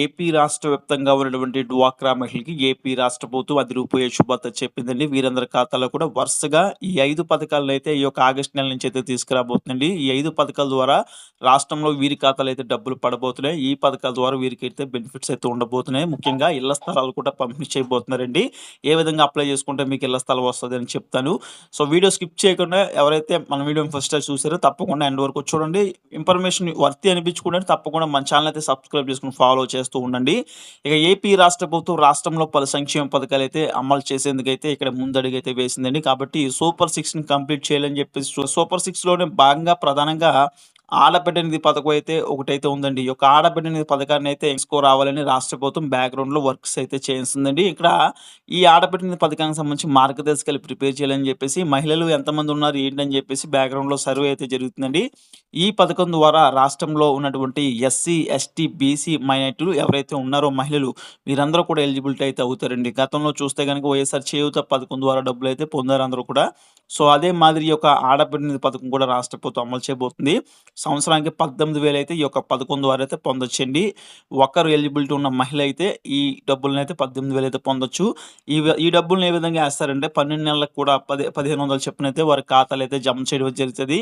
AP రాష్ట్ర వ్యాప్తంగా ఉన్నటువంటి డ్వాక్రా మహిళకి ఏపీ రాష్ట్ర ప్రభుత్వం అది రూపాయి శుభార్త చెప్పిందండి. వీరందరి ఖాతాలో కూడా వరుసగా ఈ ఐదు పథకాలను అయితే ఈ యొక్క ఆగస్టు నెల నుంచి అయితే తీసుకురాబోతుందండి. ఈ ఐదు పథకాల ద్వారా రాష్ట్రంలో వీరి ఖాతాలు అయితే డబ్బులు పడబోతున్నాయి. ఈ పథకాల ద్వారా వీరికి అయితే బెనిఫిట్స్ అయితే ఉండబోతున్నాయి. ముఖ్యంగా ఇళ్ళ స్థలాలు కూడా పంపిణీ చేయబోతున్నారండి. ఏ విధంగా అప్లై చేసుకుంటే మీకు ఇళ్ళ స్థలం వస్తుంది అని చెప్తాను. సో వీడియో స్కిప్ చేయకుండా ఎవరైతే మన వీడియో ఫస్ట్ టైం చూసారో తప్పకుండా ఎండ్ వరకు చూడండి. ఇన్ఫర్మేషన్ వర్తి అనిపించుకుంటే తప్పకుండా మన ఛానల్ అయితే సబ్స్క్రైబ్ చేసుకుని ఫాలో చేస్తూ ఉండండి. ఇక ఏపీ రాష్ట్ర ప్రభుత్వం రాష్ట్రంలో పలు సంక్షేమ పథకాలు అయితే అమలు చేసేందుకైతే ఇక్కడ ముందడుగైతే వేసిందండి. కాబట్టి సూపర్ సిక్స్ని కంప్లీట్ చేయాలని చెప్పేసి సూపర్ సిక్స్లోనే భాగంగా ప్రధానంగా ఆడబిడ్డ నిధి పథకం అయితే ఒకటైతే ఉందండి. ఈ యొక్క ఆడబిడ్డ నిధి పథకాన్ని అయితే రావాలని రాష్ట్ర ప్రభుత్వం బ్యాక్గ్రౌండ్లో వర్క్స్ అయితే చేస్తుందండి. ఇక్కడ ఈ ఆడబిడ్డనిధి పథకానికి సంబంధించి మార్గదర్శకాలు ప్రిపేర్ చేయాలని చెప్పేసి మహిళలు ఎంతమంది ఉన్నారు ఏంటని చెప్పేసి బ్యాక్గ్రౌండ్లో సర్వే అయితే జరుగుతుందండి. ఈ పథకం ద్వారా రాష్ట్రంలో ఉన్నటువంటి ఎస్సీ ఎస్టీ బీసీ మైనార్టీలు ఎవరైతే ఉన్నారో మహిళలు వీరందరూ కూడా ఎలిజిబిలిటీ అయితే అవుతారండి. గతంలో చూస్తే కనుక వైఎస్ఆర్ చేయూత పథకం ద్వారా డబ్బులు అయితే పొందారు అందరూ కూడా. సో అదే మాదిరి యొక్క ఆడబిడ్డ నిధి పథకం కూడా రాష్ట్ర ప్రభుత్వం అమలు చేయబోతుంది. సంవత్సరానికి పద్దెనిమిది వేలు అయితే ఈ యొక్క పథకం ద్వారా అయితే పొందొచ్చండి. ఒకరు ఎలిజిబిలిటీ ఉన్న మహిళ అయితే ఈ డబ్బులను అయితే పద్దెనిమిది వేలు అయితే పొందొచ్చు. ఈ ఈ డబ్బులను ఏ విధంగా వేస్తారంటే పన్నెండు నెలలకు కూడా పది పదిహేను వందలు చెప్పిన అయితే వారి ఖాతాలు అయితే జమ చేయడం జరుగుతుంది.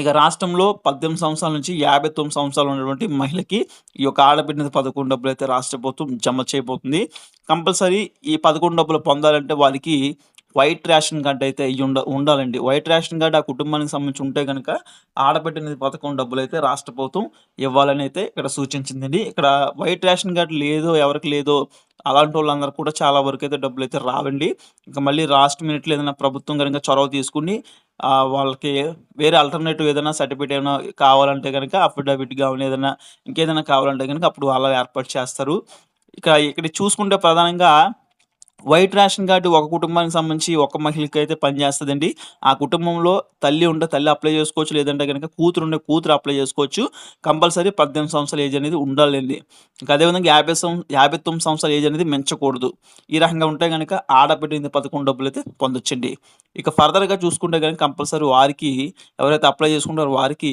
ఇక రాష్ట్రంలో పద్దెనిమిది సంవత్సరాల నుంచి యాభై తొమ్మిది సంవత్సరాలు ఉన్నటువంటి మహిళకి ఈ యొక్క ఆడబిడ్డ పదకొండు డబ్బులు అయితే రాష్ట్ర ప్రభుత్వం జమ చేయబోతుంది. కంపల్సరీ ఈ పదకొండు డబ్బులు పొందాలంటే వారికి వైట్ రేషన్ కార్డ్ అయితే ఉండ ఉండాలండి. వైట్ రేషన్ కార్డు ఆ కుటుంబానికి సంబంధించి ఉంటే కనుక ఆడబిడ్డ పథకం డబ్బులు అయితే రాష్ట్ర ప్రభుత్వం ఇవ్వాలని అయితే ఇక్కడ సూచించిందండి. ఇక్కడ వైట్ రేషన్ కార్డు లేదో ఎవరికి లేదో అలాంటి వాళ్ళందరూ కూడా చాలా వరకు అయితే డబ్బులు అయితే రావండి. ఇంకా మళ్ళీ రాష్ట్ర మినిట్లో ఏదైనా ప్రభుత్వం కనుక చొరవ తీసుకుని వాళ్ళకి వేరే ఆల్టర్నేటివ్ ఏదైనా సర్టిఫికేట్ ఏమైనా కావాలంటే కనుక అఫిడవిట్ కానీ ఏదైనా ఇంకేదైనా కావాలంటే కనుక అప్పుడు వాళ్ళ ఏర్పాటు చేస్తారు. ఇక ఇక్కడ చూసుకుంటే ప్రధానంగా వైట్ రేషన్ కార్డు ఒక కుటుంబానికి సంబంధించి ఒక మహిళకి అయితే పనిచేస్తుందండి ఆ కుటుంబంలో తల్లి ఉంటే తల్లి అప్లై చేసుకోవచ్చు లేదంటే కనుక కూతురు ఉండే కూతురు అప్లై చేసుకోవచ్చు. కంపల్సరీ పద్దెనిమిది సంవత్సరాల ఏజ్ అనేది ఉండాలండి. ఇంకా అదేవిధంగా యాభై సం యాభై తొమ్మిది సంవత్సరాల ఏజ్ అనేది మించకూడదు. ఈ రకంగా ఉంటే కనుక ఆడబిడ్డ పదకొండు డబ్బులు అయితే పొందొచ్చండి. ఇక ఫర్దర్గా చూసుకుంటే కనుక కంపల్సరీ వారికి ఎవరైతే అప్లై చేసుకుంటారో వారికి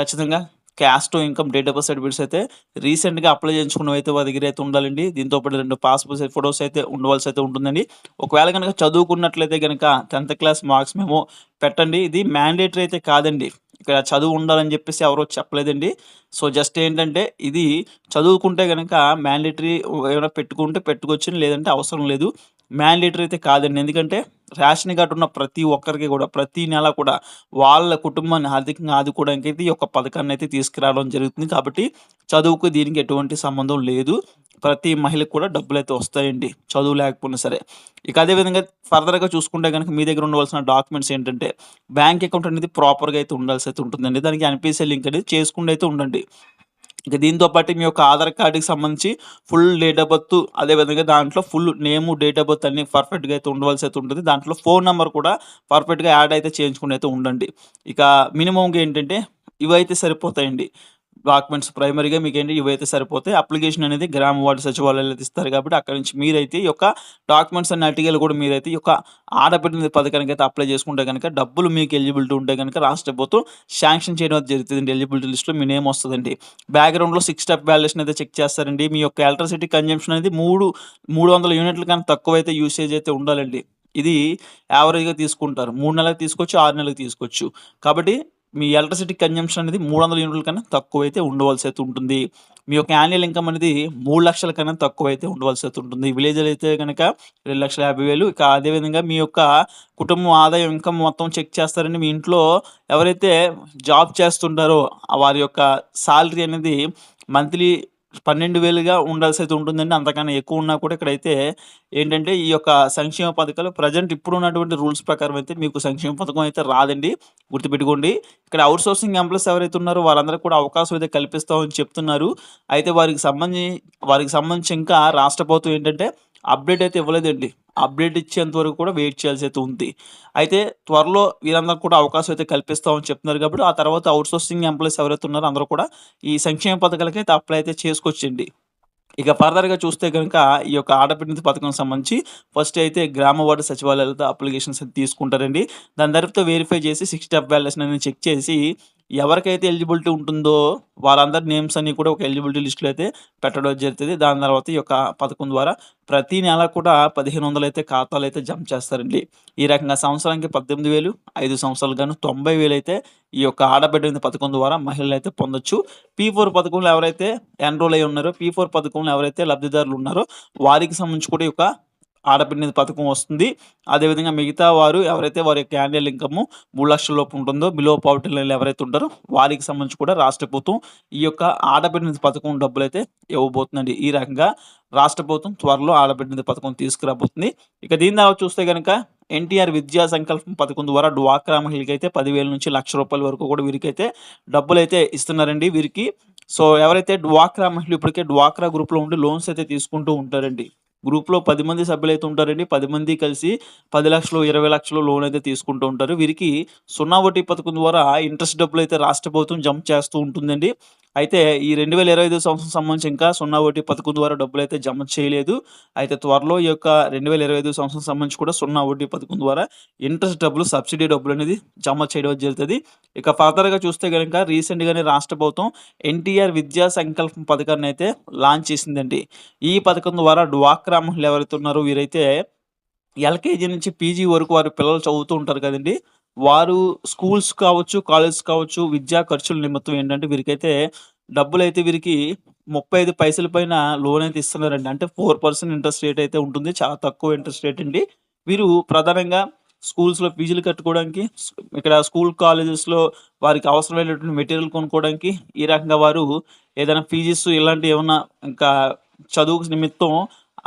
ఖచ్చితంగా caste income date of certificates అయితే రీసెంట్గా అప్లై చేయించుకున్నవి అయితే వారి దగ్గర అయితే ఉండాలండి. దీంతో పాటు రెండు పాస్పోర్ట్ ఫొటోస్ అయితే ఉండవలసి అయితే ఉంటుందండి. ఒకవేళ కనుక చదువుకున్నట్లయితే కనుక టెన్త్ క్లాస్ మార్క్స్ మేము పెట్టండి. ఇది మ్యాండేటరీ అయితే కాదండి. ఇక్కడ చదువు ఉండాలని చెప్పేసి ఎవరో చెప్పలేదండి. సో జస్ట్ ఏంటంటే ఇది చదువుకుంటే కనుక మ్యాండేటరీ ఏమైనా పెట్టుకుంటే పెట్టుకోవచ్చు లేదంటే అవసరం లేదు. మ్యాండేటరీ అయితే కాదండి. ఎందుకంటే రేషన్ కార్డు ఉన్న ప్రతి ఒక్కరికి కూడా ప్రతి నెల కూడా వాళ్ళ కుటుంబాన్ని ఆర్థికంగా ఆదుకోవడానికి అయితే ఈ యొక్క పథకాన్ని అయితే తీసుకురావడం జరుగుతుంది. కాబట్టి చదువుకు దీనికి ఎటువంటి సంబంధం లేదు. ప్రతి మహిళకు కూడా డబ్బులు అయితే వస్తాయండి. చదువు లేకపోయినా సరే. ఇక అదేవిధంగా ఫర్దర్గా చూసుకుంటే కనుక మీ దగ్గర ఉండవలసిన డాక్యుమెంట్స్ ఏంటంటే బ్యాంక్ అకౌంట్ అనేది ప్రాపర్గా అయితే ఉండాల్సి అయితే ఉంటుందండి. దానికి అనిపించే లింక్ అనేది చేసుకుంటూ అయితే ఉండండి. ఇక దీంతో పాటు మీ యొక్క ఆధార్ కార్డుకి సంబంధించి ఫుల్ డేట్ ఆఫ్ బర్త్ అదేవిధంగా దాంట్లో full name date of birth అన్ని పర్ఫెక్ట్గా అయితే ఉండవలసి అయితే ఉంటుంది. దాంట్లో ఫోన్ నెంబర్ కూడా పర్ఫెక్ట్గా యాడ్ అయితే చేయించుకుని అయితే ఉండండి. ఇక మినిమంగా ఏంటంటే ఇవైతే సరిపోతాయండి. డాక్యుమెంట్స్ ప్రైమరీగా మీకు ఏంటి ఇవైతే సరిపోతాయి. అప్లికేషన్ అనేది గ్రామ వార్డు సచివాలయాలు ఇస్తారు కాబట్టి అక్కడ నుంచి మీరైతే ఈ యొక్క డాక్యుమెంట్స్ అన్ని అటికలు కూడా మీరైతే ఈ యొక్క ఆడబిడ్డ పథకానికి అయితే అప్లై చేసుకుంటే కనుక డబ్బులు మీకు ఎలిజిబిలిటీ ఉంటే కనుక రాష్ట్ర ప్రభుత్వం శాంక్షన్ చేయడం జరుగుతుంది ఎలిజిబిలిటీ లిస్ట్లో మీ నేమ్ వస్తుందండి. బ్యాక్గ్రౌండ్లో సిక్స్ స్టెప్ వాల్యుయేషన్ అయితే చెక్ చేస్తారండి. మీ యొక్క ఎలక్ట్రిసిటీ కన్జంప్షన్ అనేది మూడు మూడు వందల యూనిట్ల కన్నా తక్కువ అయితే యూసేజ్ అయితే ఉండాలండి. ఇది యావరేజ్గా తీసుకుంటారు. మూడు నెలలకు తీసుకోవచ్చు ఆరు నెలలకు తీసుకోవచ్చు. కాబట్టి మీ ఎలక్ట్రిసిటీ కన్జంప్షన్ అనేది మూడు వందల యూనిట్ల కన్నా తక్కువ అయితే ఉండవలసి అయితే ఉంటుంది. మీ యొక్క యాన్యువల్ ఇన్కమ్ అనేది మూడు లక్షల కన్నా తక్కువ అయితే ఉండవలసి అయితే ఉంటుంది. విలేజ్లో అయితే కనుక రెండు లక్షల యాభై వేలు ఇక అదేవిధంగా మీ యొక్క కుటుంబం ఆదాయం ఇన్కమ్ మొత్తం చెక్ చేస్తారని మీ ఇంట్లో ఎవరైతే జాబ్ చేస్తుంటారో వారి యొక్క శాలరీ అనేది మంత్లీ పన్నెండు వేలుగా ఉండాల్సి అయితే ఉంటుందండి. అంతకన్నా ఎక్కువ ఉన్నా కూడా ఇక్కడైతే ఏంటంటే ఈ యొక్క సంక్షేమ పథకాలు ప్రజెంట్ ఇప్పుడు ఉన్నటువంటి రూల్స్ ప్రకారం అయితే మీకు సంక్షేమ పథకం అయితే రాదండి. గుర్తుపెట్టుకోండి. ఇక్కడ అవుట్ సోర్సింగ్ ఎంప్లాయీస్ ఎవరైతే ఉన్నారో వాళ్ళందరూ కూడా అవకాశం అయితే కల్పిస్తామని చెప్తున్నారు. అయితే వారికి సంబంధించి వారికి సంబంధించి ఇంకా రాష్ట్ర ప్రభుత్వం ఏంటంటే అప్డేట్ అయితే ఇవ్వలేదండి. అప్డేట్ ఇచ్చేంత వరకు కూడా వెయిట్ చేయాల్సి అయితే ఉంది. అయితే త్వరలో వీరందరూ కూడా అవకాశం అయితే కల్పిస్తామని చెప్తున్నారు కాబట్టి ఆ తర్వాత అవుట్ సోర్సింగ్ ఎంప్లాయీస్ ఎవరైతే ఉన్నారో అందరూ కూడా ఈ సంక్షేమ పథకాలకి అయితే అప్లై అయితే చేసుకొచ్చండి ఇక ఫర్దర్గా చూస్తే కనుక ఈ యొక్క ఆడపిడ్డ పథకం సంబంధించి ఫస్ట్ అయితే గ్రామ వార్డు సచివాలయాలతో అప్లికేషన్స్ తీసుకుంటారండి. దాని తర్వాత వెరిఫై చేసి సిక్స్ స్టెప్ బ్యాలెన్స్ అనేది చెక్ చేసి ఎవరికైతే ఎలిజిబిలిటీ ఉంటుందో వాళ్ళందరి నేమ్స్ అన్ని కూడా ఒక ఎలిజిబిలిటీ లిస్టులో అయితే పెట్టడం జరుగుతుంది దాని తర్వాత ఈ యొక్క పథకం ద్వారా ప్రతి నెల కూడా 1500 అయితే ఖాతాలు అయితే జమ చేస్తారండి. ఈ రకంగా సంవత్సరానికి 18,000 5 సంవత్సరాలు కాను తొంభై వేలు అయితే ఈ యొక్క ఆడబిడ్డ పథకం ద్వారా మహిళలు అయితే పొందొచ్చు. పీ ఫోర్ పథకంలో ఎవరైతే ఎన్రోల్ అయి ఉన్నారో, పీ4 పథకంలో ఎవరైతే లబ్ధిదారులు ఉన్నారో వారికి సంబంధించి కూడా ఈ యొక్క ఆడబిడ్డ పథకం వస్తుంది. అదేవిధంగా మిగతా వారు ఎవరైతే వారి యొక్క యాన్యుయల్ ఇన్‌కమ్ 3,00,000 లోపు ఉంటుందో, బిలో పావర్టీ లైన్‌లో ఎవరైతే ఉంటారో వారికి సంబంధించి కూడా రాష్ట్ర ప్రభుత్వం ఈ యొక్క ఆడబిడ్డ పథకం పథకం డబ్బులైతే ఇవ్వబోతుందండి. ఈ రకంగా రాష్ట్ర ప్రభుత్వం త్వరలో ఆడబిడ్డ పథకం తీసుకురాబోతుంది. ఇక దీని ద్వారా చూస్తే కనుక ఎన్టీఆర్ విద్యా సంకల్పం పథకం ద్వారా డ్వాక్రా మహిళలకైతే పదివేల నుంచి లక్ష రూపాయల వరకు కూడా వీరికైతే డబ్బులైతే ఇస్తున్నారండి వీరికి. సో, ఎవరైతే డ్వాక్రా మహిళలు ఇప్పటికే డ్వాక్రా గ్రూప్‌లో ఉండి లోన్స్ అయితే తీసుకుంటూ ఉంటారండి. గ్రూప్‌లో పది మంది సభ్యులు అయితే ఉంటారండి. పది మంది కలిసి పది లక్షలు ఇరవై లక్షలు లోన్ అయితే తీసుకుంటూ ఉంటారు. వీరికి సున్నా వడ్డీ పథకం ద్వారా ఇంట్రెస్ట్ డబ్బులు అయితే రాష్ట్ర ప్రభుత్వం జమ చేస్తూ ఉంటుందండి. అయితే ఈ 2025 సంవత్సరం సంబంధించి ఇంకా సున్నా ఒకటి పథకం ద్వారా డబ్బులు అయితే జమ చేయలేదు. అయితే త్వరలో ఈ యొక్క 2025 సంవత్సరం సంబంధించి కూడా సున్నా వడ్డీ పథకం ద్వారా ఇంట్రెస్ట్ డబ్బులు, సబ్సిడీ డబ్బులు అనేది జమ చేయడం జరుగుతుంది ఇక ఫర్దర్‌గా చూస్తే కనుక రీసెంట్‌గానే రాష్ట్ర ప్రభుత్వం ఎన్టీఆర్ విద్యా సంకల్పం పథకాన్ని అయితే లాంచ్ చేసిందండి. ఈ పథకం ద్వారా డ్వాక్ మహిళలు ఎవరైతే ఉన్నారో వీరైతే ఎల్‌కేజీ నుంచి పీజీ వరకు వారి పిల్లలు చదువుతూ ఉంటారు కదండీ! వారు స్కూల్స్ కావచ్చు, కాలేజెస్ కావచ్చు విద్యా ఖర్చుల నిమిత్తం ఏంటంటే వీరికైతే డబ్బులు అయితే వీరికి 35 పైసల పైన లోన్ అయితే ఇస్తున్నారండి. అంటే ఫోర్ పర్సెంట్ ఇంట్రెస్ట్ రేట్ అయితే ఉంటుంది. చాలా తక్కువ ఇంట్రెస్ట్ రేట్ అండి. వీరు ప్రధానంగా స్కూల్స్‌లో ఫీజులు కట్టుకోవడానికి, ఇక్కడ స్కూల్ కాలేజెస్‌లో వారికి అవసరమైనటువంటి మెటీరియల్ కొనుక్కోవడానికి, ఈ రకంగా వారు ఏదైనా ఫీజెస్ ఇలాంటివి ఏమన్నా ఇంకా చదువుకు నిమిత్తం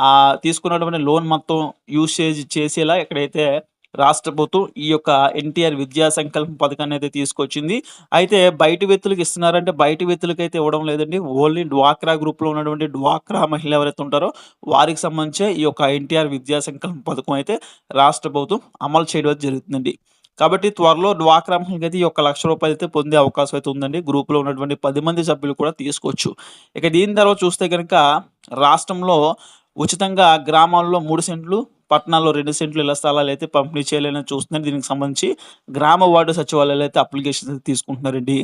ఆ తీసుకున్నటువంటి లోన్ మొత్తం యూసేజ్ చేసేలా ఎక్కడైతే రాష్ట్ర ప్రభుత్వం ఈ యొక్క ఎన్టీఆర్ విద్యా సంకల్పం పథకాన్ని అయితే తీసుకొచ్చింది. అయితే బయట వ్యక్తులకు ఇస్తున్నారంటే బయట వ్యక్తులకు అయితే ఇవ్వడం లేదండి. ఓన్లీ డ్వాక్రా గ్రూప్‌లో ఉన్నటువంటి డ్వాక్రా మహిళలు ఎవరైతే ఉంటారో వారికి సంబంధించి ఈ యొక్క ఎన్టీఆర్ విద్యా సంకల్పం పథకం అయితే రాష్ట్ర ప్రభుత్వం అమలు చేయడం జరుగుతుందండి. కాబట్టి త్వరలో డ్వాక్రా మహిళలకైతే ఈ యొక్క లక్ష రూపాయలు అయితే పొందే అవకాశం అయితే ఉందండి. గ్రూప్‌లో ఉన్నటువంటి పది మంది సభ్యులు కూడా తీసుకోవచ్చు. ఇక దీని తర్వాత చూస్తే కనుక రాష్ట్రంలో ఉచితంగా గ్రామాల్లో మూడు సెంట్లు, పట్టణాల్లో రెండు సెంట్లు ఇళ్ళ అయితే పంపిణీ చేయాలని చూస్తున్నారు. దీనికి సంబంధించి గ్రామ వార్డు సచివాలయాలు అయితే అప్లికేషన్స్ తీసుకుంటున్నారండి.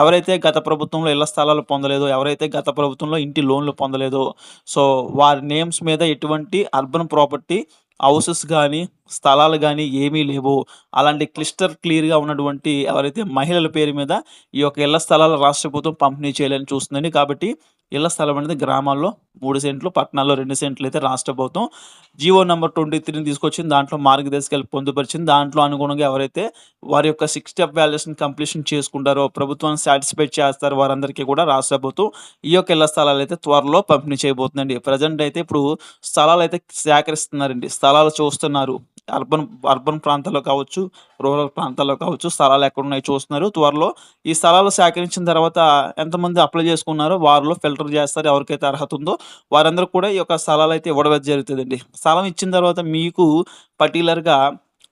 ఎవరైతే గత ప్రభుత్వంలో ఇళ్ళ స్థలాలు పొందలేదో, ఎవరైతే గత ప్రభుత్వంలో ఇంటి లోన్‌లు పొందలేదో, సో వారి నేమ్స్ మీద ఎటువంటి అర్బన్ ప్రాపర్టీ హౌసెస్ కానీ స్థలాలు కానీ ఏమీ లేవు. అలాంటి క్లిస్టర్ క్లియర్‌గా ఉన్నటువంటి ఎవరైతే మహిళల పేరు మీద ఈ యొక్క ఇళ్ళ స్థలాలు రాష్ట్ర ప్రభుత్వం పంపిణీ చేయాలని చూస్తుందండి. కాబట్టి ఇళ్ళ స్థలం అనేది గ్రామాల్లో మూడు సెంట్లు, పట్టణాల్లో రెండు సెంట్లు అయితే రాష్ట్ర ప్రభుత్వం జీవో నంబర్ 23ని తీసుకొచ్చింది. దాంట్లో మార్గదర్శకాలు పొందుపరిచింది. దాంట్లో అనుగుణంగా ఎవరైతే వారి యొక్క సిక్స్ స్టెప్ వాల్యుయేషన్ కంప్లీషన్ చేసుకుంటారో, ప్రభుత్వాన్ని సాటిస్ఫై చేస్తారో వారందరికీ కూడా రాష్ట్ర ప్రభుత్వం ఈ యొక్క ఇళ్ళ స్థలాలు అయితే త్వరలో పంపిణీ చేయబోతుందండి. ప్రజెంట్ అయితే ఇప్పుడు స్థలాలైతే సేకరిస్తున్నారండి. స్థలాలు చూస్తున్నారు. అర్బన్ అర్బన్ ప్రాంతాల్లో కావచ్చు, రూరల్ ప్రాంతాల్లో కావచ్చు స్థలాలు ఎక్కడున్నాయో చూస్తున్నారు. త్వరలో ఈ స్థలాలు సేకరించిన తర్వాత ఎంతమంది అప్లై చేసుకున్నారో వారిలో ఫిల్టర్ చేస్తారు. ఎవరికైతే అర్హత ఉందో వారందరూ కూడా ఈ యొక్క స్థలాలు అయితే ఇవ్వడం జరుగుతుందండి స్థలం ఇచ్చిన తర్వాత మీకు పర్టికులర్గా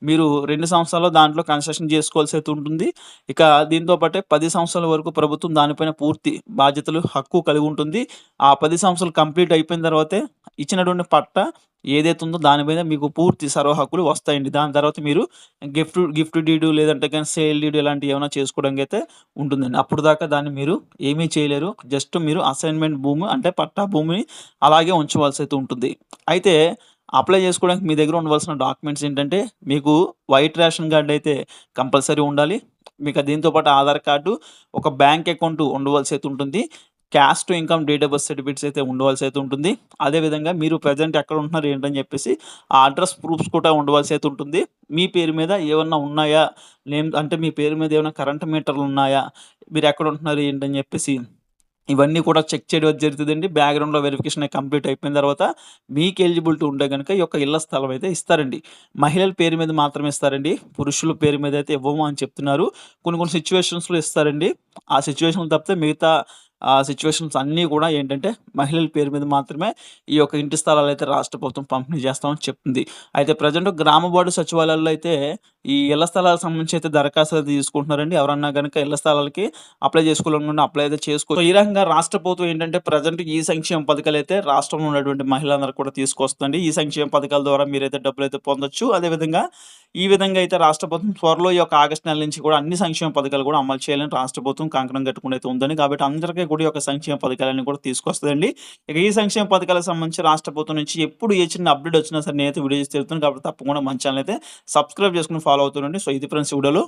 మీరు రెండు సంవత్సరాలు దాంట్లో కన్స్ట్రక్షన్ చేసుకోవాల్సి అయితే ఉంటుంది. ఇక దీంతో పాటే పది సంవత్సరాల వరకు ప్రభుత్వం దానిపైన పూర్తి బాధ్యతలు, హక్కు కలిగి ఉంటుంది. ఆ పది సంవత్సరాలు కంప్లీట్ అయిపోయిన తర్వాతే ఇచ్చినటువంటి పట్టా ఏదైతే ఉందో దాని మీద మీకు పూర్తి సర్వ హక్కులు వస్తాయండి. దాని తర్వాత మీరు గిఫ్ట్ గిఫ్ట్ డీడు లేదంటే కానీ సేల్ డీడు ఇలాంటివి ఏమైనా చేసుకోవడానికి అయితే ఉంటుందండి. అప్పుడు దాకా దాన్ని మీరు ఏమీ చేయలేరు. జస్ట్ మీరు అసైన్‌మెంట్ భూమి అంటే పట్టా భూమిని అలాగే ఉంచవలసి అయితే ఉంటుంది. అయితే అప్లై చేసుకోవడానికి మీ దగ్గర ఉండవలసిన డాక్యుమెంట్స్ ఏంటంటే మీకు వైట్ రేషన్ కార్డ్ అయితే కంపల్సరీ ఉండాలి. మీకు దీంతో పాటు ఆధార్ కార్డు, ఒక బ్యాంక్ అకౌంట్ ఉండవలసి అయితే ఉంటుంది. Caste, income, date of birth certificates అయితే ఉండవలసి అయితే ఉంటుంది. అదేవిధంగా మీరు ప్రజెంట్ ఎక్కడ ఉంటున్నారు ఏంటని చెప్పేసి ఆ అడ్రస్ ప్రూఫ్స్ కూడా ఉండవలసి అయితే ఉంటుంది. మీ పేరు మీద ఏమన్నా ఉన్నాయా? నేమ్ అంటే మీ పేరు మీద ఏమైనా కరెంట్ మీటర్లు ఉన్నాయా? మీరు ఎక్కడ ఉంటున్నారు ఏంటని చెప్పేసి ఇవన్నీ కూడా చెక్ చేయడం జరుగుతుందండి బ్యాక్‌గ్రౌండ్‌లో వెరిఫికేషన్ కంప్లీట్ అయిపోయిన తర్వాత మీకు ఎలిజిబిలిటీ ఉంటే కనుక ఈ యొక్క ఇళ్ళ స్థలం అయితే ఇస్తారండి. మహిళల పేరు మీద మాత్రమే ఇస్తారండి. పురుషుల పేరు మీద అయితే ఇవ్వము అని చెప్తున్నారు. కొన్ని కొన్ని సిచ్యువేషన్స్లో ఇస్తారండి. ఆ సిచ్యువేషన్ తప్పితే మిగతా సిచ్యువేషన్స్ అన్నీ కూడా ఏంటంటే మహిళల పేరు మీద మాత్రమే ఈ యొక్క ఇంటి స్థలాలైతే రాష్ట్ర ప్రభుత్వం పంపిణీ చేస్తామని చెప్తుంది. అయితే ప్రజెంట్ గ్రామ వార్డు సచివాలయాల్లో అయితే ఈ ఇళ్ళ స్థలాలకు సంబంధించి అయితే దరఖాస్తు అయితే తీసుకుంటున్నారండి. ఎవరన్నా కనుక ఇళ్ళ స్థలాలకి అప్లై చేసుకోవాలనుకుంటే అప్లై అయితే చేసుకో ఈ రకంగా రాష్ట్ర ప్రభుత్వం ఏంటంటే ప్రజెంట్ ఈ సంక్షేమ పథకాలు అయితే రాష్ట్రంలో ఉన్నటువంటి మహిళలందరూ కూడా తీసుకొస్తుంది. ఈ సంక్షేమ పథకాల ద్వారా మీరైతే అయితే పొందొచ్చు. అదేవిధంగా ఈ విధంగా అయితే రాష్ట్ర ప్రభుత్వం త్వరలో ఈ యొక్క ఆగస్టు నెల నుంచి కూడా అన్ని సంక్షేమ పథకాలు కూడా అమలు చేయాలని రాష్ట్ర ప్రభుత్వం కంకణం కట్టుకుని అయితే ఉందని. కాబట్టి అందరికీ కూడా ఈ యొక్క సంక్షేమ పథకాలన్నీ కూడా తీసుకొస్తుందండి ఇక ఈ సంక్షేమ పథకాలకు సంబంధించి రాష్ట్ర ప్రభుత్వం నుంచి ఎప్పుడు ఏ చిన్న అప్డేట్ వచ్చినా సరే నేనైతే వీడియో చేసి తెలుపుతాను. కాబట్టి తప్పకుండా మన ఛానల్ అయితే సబ్స్క్రైబ్ చేసుకొని ఫాలో అవుతుండండి. సో ఇది ఫ్రెండ్స్ వీడియోలో